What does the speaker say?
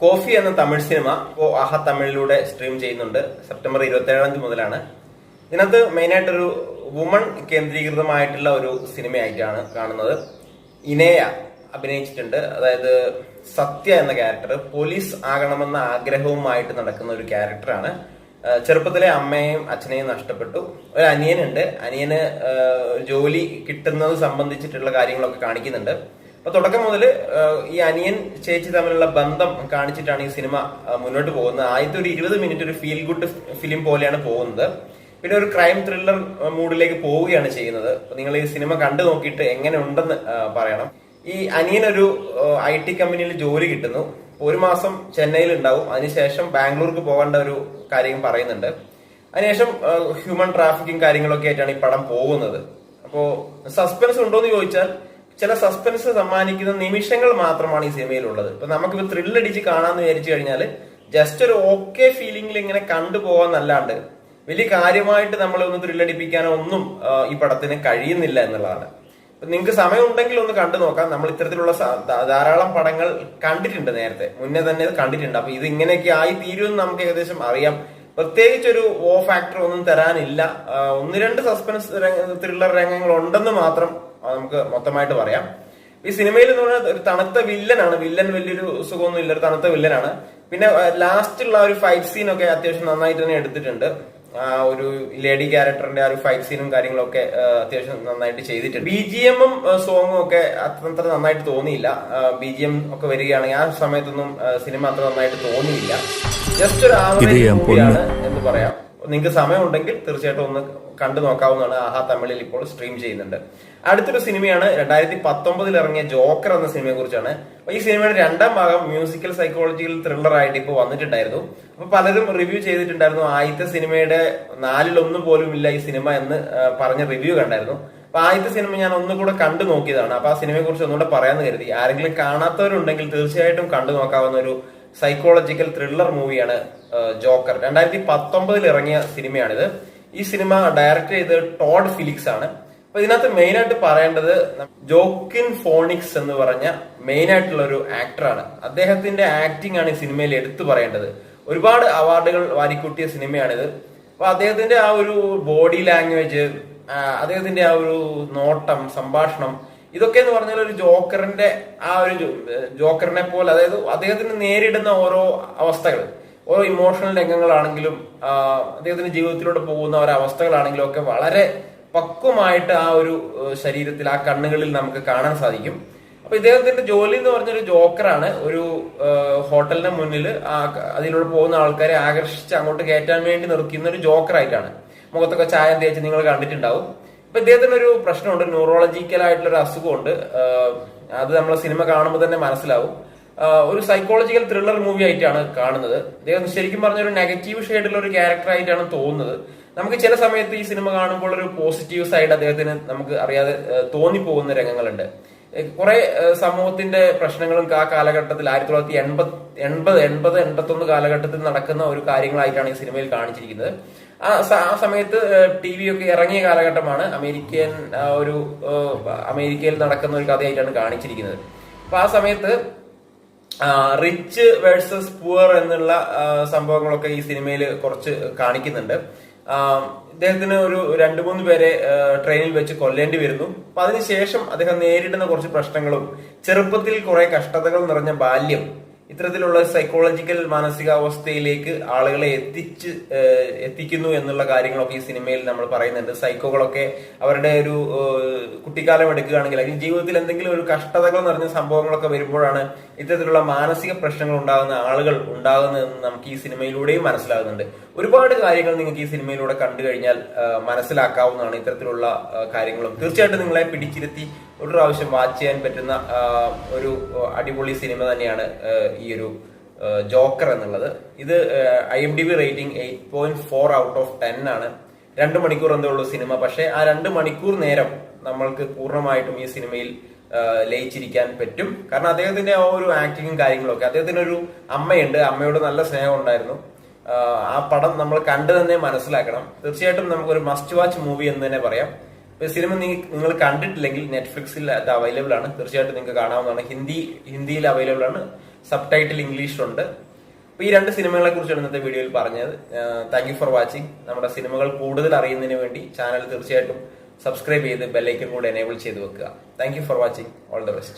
Coffee എന്ന Tamil cinema ഇപ്പോൾ ആഹ തമിഴിലൂടെ stream ചെയ്യുന്നുണ്ട്. സെപ്റ്റംബർ ഇരുപത്തി ഏഴാം തീയതി മുതലാണ്. ഇതിനകത്ത് മെയിനായിട്ടൊരു വുമൺ കേന്ദ്രീകൃതമായിട്ടുള്ള ഒരു സിനിമയായിട്ടാണ് കാണുന്നത്. ഇനേയ അഭിനയിച്ചിട്ടുണ്ട്. അതായത് സത്യ എന്ന ക്യാരക്ടർ പോലീസ് ആകണമെന്ന ആഗ്രഹവുമായിട്ട് നടക്കുന്ന ഒരു ക്യാരക്ടറാണ് ചെറുപ്പത്തിലെ അമ്മയെയും അച്ഛനെയും നഷ്ടപ്പെട്ടു. ഒരു അനിയനുണ്ട്. അനിയന് ജോലി കിട്ടുന്നത് സംബന്ധിച്ചിട്ടുള്ള കാര്യങ്ങളൊക്കെ കാണിക്കുന്നുണ്ട്. അപ്പൊ തുടക്കം മുതൽ ഈ അനിയൻ ചേച്ചി തമ്മിലുള്ള ബന്ധം കാണിച്ചിട്ടാണ് ഈ സിനിമ മുന്നോട്ട് പോകുന്നത്. ആദ്യത്തെ ഒരു ഇരുപത് മിനിറ്റ് ഒരു ഫീൽ ഗുഡ് ഫിലിം പോലെയാണ് പോകുന്നത്. പിന്നെ ഒരു ക്രൈം ത്രില്ലർ മൂഡിലേക്ക് പോവുകയാണ് ചെയ്യുന്നത്. നിങ്ങൾ ഈ സിനിമ കണ്ടു നോക്കിയിട്ട് എങ്ങനെ ഉണ്ടെന്ന് പറയണം. ഈ അനിയൻ ഒരു ഐ ടി കമ്പനിയിൽ ജോലി കിട്ടുന്നു. ഒരു മാസം ചെന്നൈയിൽ ഉണ്ടാവും. അതിനുശേഷം ബാംഗ്ലൂർക്ക് പോകേണ്ട ഒരു കാര്യം പറയുന്നുണ്ട്. അതിനുശേഷം ഹ്യൂമൻ ട്രാഫിക്കിംഗ് കാര്യങ്ങളൊക്കെ ആയിട്ടാണ് ഈ പടം പോകുന്നത്. അപ്പോ സസ്പെൻസ് ഉണ്ടോ എന്ന് ചോദിച്ചാൽ ചില സസ്പെൻസ് സമ്മാനിക്കുന്ന നിമിഷങ്ങൾ മാത്രമാണ് ഈ സിനിമയിലുള്ളത്. ഇപ്പൊ നമുക്കിപ്പോ ത്രില്ലടിച്ച് കാണാന്ന് വിചാരിച്ചു കഴിഞ്ഞാൽ ജസ്റ്റ് ഒരു ഓക്കെ ഫീലിംഗിൽ ഇങ്ങനെ കണ്ടുപോകാന്നല്ലാണ്ട് വലിയ കാര്യമായിട്ട് നമ്മളെ ഒന്ന് ത്രില്ലടിപ്പിക്കാനോ ഒന്നും ഈ പടത്തിന് കഴിയുന്നില്ല എന്നുള്ളതാണ്. നിങ്ങൾക്ക് സമയം ഉണ്ടെങ്കിൽ ഒന്ന് കണ്ടു നോക്കാം. നമ്മൾ ഇത്തരത്തിലുള്ള ധാരാളം പടങ്ങൾ കണ്ടിട്ടുണ്ട് നേരത്തെ. മുന്നേ തന്നെ കണ്ടിട്ടുണ്ട്. അപ്പൊ ഇത് ഇങ്ങനെയൊക്കെ ആയി തീരുമെന്ന് നമുക്ക് ഏകദേശം അറിയാം. പ്രത്യേകിച്ച് ഒരു ഓ ഫാക്ടർ ഒന്നും തരാനില്ല. ഒന്ന് രണ്ട് സസ്പെൻസ് ത്രില്ലർ രംഗങ്ങൾ ഉണ്ടെന്ന് മാത്രം ആ, നമുക്ക് മൊത്തമായിട്ട് പറയാം. ഈ സിനിമയിൽ എന്ന് പറഞ്ഞാൽ ഒരു തണുത്ത വില്ലനാണ്. വില്ലൻ വലിയൊരു സുഖമൊന്നും ഇല്ല ഒരു തണുത്ത വില്ലനാണ്. പിന്നെ ലാസ്റ്റുള്ള ഒരു ഫൈറ്റ് സീനൊക്കെ അത്യാവശ്യം നന്നായിട്ട് തന്നെ എടുത്തിട്ടുണ്ട്. ആ ഒരു ലേഡി ക്യാരക്ടറിന്റെ ആ ഒരു ഫൈറ്റ് സീനും കാര്യങ്ങളൊക്കെ അത്യാവശ്യം നന്നായിട്ട് ചെയ്തിട്ടുണ്ട്. ബി ജി എമ്മും സോങ്ങും ഒക്കെ അത്ര നന്നായിട്ട് തോന്നിയില്ല. ബി ജി എം ഒക്കെ വരികയാണെങ്കിൽ ആ സമയത്തൊന്നും സിനിമ അത്ര നന്നായിട്ട് തോന്നിയില്ല. ജസ്റ്റ് ഒരു ആവറേജ് മൂവിയാണ് എന്ന് പറയാം. നിങ്ങൾക്ക് സമയമുണ്ടെങ്കിൽ തീർച്ചയായിട്ടും ഒന്ന് കണ്ടു നോക്കാവുന്നതാണ്. ആഹാ തമിഴിൽ ഇപ്പോൾ സ്ട്രീം ചെയ്യുന്നുണ്ട്. അടുത്തൊരു സിനിമയാണ് രണ്ടായിരത്തി പത്തൊമ്പതിൽ ഇറങ്ങിയ ജോക്കർ എന്ന സിനിമയെ കുറിച്ചാണ് ഈ സിനിമയുടെ രണ്ടാം ഭാഗം മ്യൂസിക്കൽ സൈക്കോളജിക്കൽ ത്രില്ലർ ആയിട്ട് ഇപ്പോൾ വന്നിട്ടുണ്ടായിരുന്നു. അപ്പൊ പലരും റിവ്യൂ ചെയ്തിട്ടുണ്ടായിരുന്നു ആദ്യത്തെ സിനിമയുടെ നാലിലൊന്നും പോലും ഇല്ല ഈ സിനിമ എന്ന് പറഞ്ഞ റിവ്യൂ കണ്ടായിരുന്നു. അപ്പൊ ആദ്യത്തെ സിനിമ ഞാൻ ഒന്നുകൂടെ കണ്ടു നോക്കിയതാണ്. അപ്പൊ ആ സിനിമയെ കുറിച്ച് ഒന്നുകൂടെ പറയാന്ന് കരുതി. ആരെങ്കിലും കാണാത്തവരുണ്ടെങ്കിൽ തീർച്ചയായിട്ടും കണ്ടു നോക്കാവുന്ന ഒരു സൈക്കോളജിക്കൽ ത്രില്ലർ മൂവിയാണ് ജോക്കർ. രണ്ടായിരത്തി പത്തൊമ്പതിൽ ഇറങ്ങിയ സിനിമയാണിത്. ഈ സിനിമ ഡയറക്ട് ചെയ്തത് ടോഡ് ഫിലിക്സ് ആണ് അപ്പൊ ഇതിനകത്ത് മെയിൻ ആയിട്ട് പറയേണ്ടത് ജോക്കിൻ ഫോണിക്സ് എന്ന് പറഞ്ഞ മെയിൻ ആയിട്ടുള്ള ഒരു ആക്ടറാണ് അദ്ദേഹത്തിന്റെ ആക്ടിംഗ് ആണ് ഈ സിനിമയിൽ എടുത്തു പറയേണ്ടത്. ഒരുപാട് അവാർഡുകൾ വാരിക്കൂട്ടിയ സിനിമയാണിത് അപ്പൊ അദ്ദേഹത്തിന്റെ ആ ഒരു ബോഡി ലാംഗ്വേജ് അദ്ദേഹത്തിന്റെ ആ ഒരു നോട്ടം സംഭാഷണം ഇതൊക്കെ എന്ന് പറഞ്ഞാൽ ഒരു ജോക്കറിന്റെ ആ ഒരു ജോക്കറിനെ പോലെ അതായത് അദ്ദേഹത്തിന് നേരിടുന്ന ഓരോ അവസ്ഥകൾ ഓരോ ഇമോഷണൽ രംഗങ്ങളാണെങ്കിലും അദ്ദേഹത്തിന്റെ ജീവിതത്തിലൂടെ പോകുന്ന ഓരോ അവസ്ഥകളാണെങ്കിലും ഒക്കെ വളരെ പക്വമായിട്ട് ആ ഒരു ശരീരത്തിൽ ആ കണ്ണുകളിൽ നമുക്ക് കാണാൻ സാധിക്കും. അപ്പൊ ഇദ്ദേഹത്തിന്റെ ജോലി എന്ന് പറഞ്ഞൊരു ജോക്കറാണ്. ഒരു ഹോട്ടലിന്റെ മുന്നിൽ അതിലൂടെ പോകുന്ന ആൾക്കാരെ ആകർഷിച്ച് അങ്ങോട്ട് കയറ്റാൻ വേണ്ടി നിർത്തുന്ന ഒരു ജോക്കറായിട്ടാണ്. മുഖത്തൊക്കെ ചായം തേച്ച് നിങ്ങൾ കണ്ടിട്ടുണ്ടാവും. ഇപ്പൊ ഇദ്ദേഹത്തിന് ഒരു പ്രശ്നമുണ്ട്. ന്യൂറോളജിക്കൽ ആയിട്ടുള്ള ഒരു അസുഖമുണ്ട് അത് നമ്മൾ സിനിമ കാണുമ്പോൾ തന്നെ മനസ്സിലാവും. ഒരു സൈക്കോളജിക്കൽ ത്രില്ലർ മൂവി ആയിട്ടാണ് കാണുന്നത്. ഇദ്ദേഹം ശരിക്കും പറഞ്ഞ ഒരു നെഗറ്റീവ് ഷെയ്ഡിലുള്ള ഒരു ക്യാരക്ടർ ആയിട്ടാണ് തോന്നുന്നത്. നമുക്ക് ചില സമയത്ത് ഈ സിനിമ കാണുമ്പോൾ ഒരു പോസിറ്റീവ് സൈഡ് അദ്ദേഹത്തിന് നമുക്ക് അറിയാതെ തോന്നി തോന്നിപ്പോകുന്ന രംഗങ്ങളുണ്ട്. കുറെ സമൂഹത്തിന്റെ പ്രശ്നങ്ങളും ആ കാലഘട്ടത്തിൽ ആയിരത്തി തൊള്ളായിരത്തി എൺപത് എൺപത് എൺപത് എൺപത്തൊന്ന് കാലഘട്ടത്തിൽ നടക്കുന്ന ഒരു കാര്യങ്ങളായിട്ടാണ് ഈ സിനിമയിൽ കാണിച്ചിരിക്കുന്നത്. ആ ആ സമയത്ത് ടി വി ഒക്കെ ഇറങ്ങിയ കാലഘട്ടമാണ് അമേരിക്കൻ ഒരു അമേരിക്കയിൽ നടക്കുന്ന ഒരു കഥയായിട്ടാണ് കാണിച്ചിരിക്കുന്നത്. അപ്പൊ ആ സമയത്ത് റിച്ച് വേഴ്സസ് പുവർ എന്നുള്ള സംഭവങ്ങളൊക്കെ ഈ സിനിമയിൽ കുറച്ച് കാണിക്കുന്നുണ്ട്. ഇദ്ദേഹത്തിന് ഒരു രണ്ടു മൂന്ന് പേരെ ട്രെയിനിൽ വെച്ച് കൊല്ലേണ്ടി വരുന്നു. അപ്പൊ അതിനുശേഷം അദ്ദേഹം നേരിടുന്ന കുറച്ച് പ്രശ്നങ്ങളും ചെറുപ്പത്തിൽ കുറെ കഷ്ടതകൾ നിറഞ്ഞ ബാല്യം ഇത്തരത്തിലുള്ള സൈക്കോളജിക്കൽ മാനസികാവസ്ഥയിലേക്ക് ആളുകളെ എത്തിച്ച് എത്തിക്കുന്നു എന്നുള്ള കാര്യങ്ങളൊക്കെ ഈ സിനിമയിൽ നമ്മൾ പറയുന്നുണ്ട്. സൈക്കോകളൊക്കെ അവരുടെ ഒരു കുട്ടിക്കാലം എടുക്കുകയാണെങ്കിൽ അല്ലെങ്കിൽ ജീവിതത്തിൽ എന്തെങ്കിലും ഒരു കഷ്ടതകൾ നിറഞ്ഞ സംഭവങ്ങളൊക്കെ വരുമ്പോഴാണ് ഇത്തരത്തിലുള്ള മാനസിക പ്രശ്നങ്ങൾ ഉണ്ടാകുന്ന ആളുകൾ ഉണ്ടാകുന്നതെന്ന് നമുക്ക് ഈ സിനിമയിലൂടെയും മനസ്സിലാകുന്നുണ്ട്. ഒരുപാട് കാര്യങ്ങൾ നിങ്ങൾക്ക് ഈ സിനിമയിലൂടെ കണ്ടു കഴിഞ്ഞാൽ മനസ്സിലാക്കാവുന്നതാണ് ഇത്തരത്തിലുള്ള കാര്യങ്ങളും. തീർച്ചയായിട്ടും നിങ്ങളെ പിടിച്ചിരുത്തി ഒരു പ്രാവശ്യം വാച്ച് ചെയ്യാൻ പറ്റുന്ന ഒരു അടിപൊളി സിനിമ തന്നെയാണ് ഈ ഒരു ജോക്കർ എന്നുള്ളത്. ഇത് I M D B rating eight point four out of ten ആണ്. രണ്ട് മണിക്കൂർ എന്തേ ഉള്ളൂ സിനിമ. പക്ഷേ ആ രണ്ട് മണിക്കൂർ നേരം നമ്മൾക്ക് പൂർണമായിട്ടും ഈ സിനിമയിൽ ലയിച്ചിരിക്കാൻ പറ്റും. കാരണം അദ്ദേഹത്തിന്റെ ആ ഒരു ആക്ടിങ്ങും കാര്യങ്ങളൊക്കെ അദ്ദേഹത്തിന് ഒരു അമ്മയുണ്ട്. അമ്മയോട് നല്ല സ്നേഹം ഉണ്ടായിരുന്നു. ആ, പടം നമ്മൾ കണ്ടു തന്നെ മനസ്സിലാക്കണം. തീർച്ചയായിട്ടും നമുക്കൊരു മസ്റ്റ് വാച്ച് മൂവി എന്ന് തന്നെ പറയാം. സിനിമ നിങ്ങൾ കണ്ടിട്ടില്ലെങ്കിൽ നെറ്റ്ഫ്ലിക്സിൽ അത് അവൈലബിൾ ആണ്. തീർച്ചയായിട്ടും നിങ്ങൾക്ക് കാണാവുന്നതാണ്. ഹിന്ദി ഹിന്ദിയിൽ അവൈലബിൾ ആണ്. സബ് ടൈറ്റിൽ ഇംഗ്ലീഷിലുണ്ട്. അപ്പൊ ഈ രണ്ട് സിനിമകളെ കുറിച്ചാണ് ഇന്നത്തെ വീഡിയോയിൽ പറഞ്ഞത്. താങ്ക് യു ഫോർ വാച്ചിങ് നമ്മുടെ സിനിമകൾ കൂടുതൽ അറിയുന്നതിന് വേണ്ടി ചാനൽ തീർച്ചയായിട്ടും സബ്സ്ക്രൈബ് ചെയ്ത് ബെല്ലൈക്കൻ കൂടെ എനേബിൾ ചെയ്ത് വെക്കുക. Thank you for watching all the best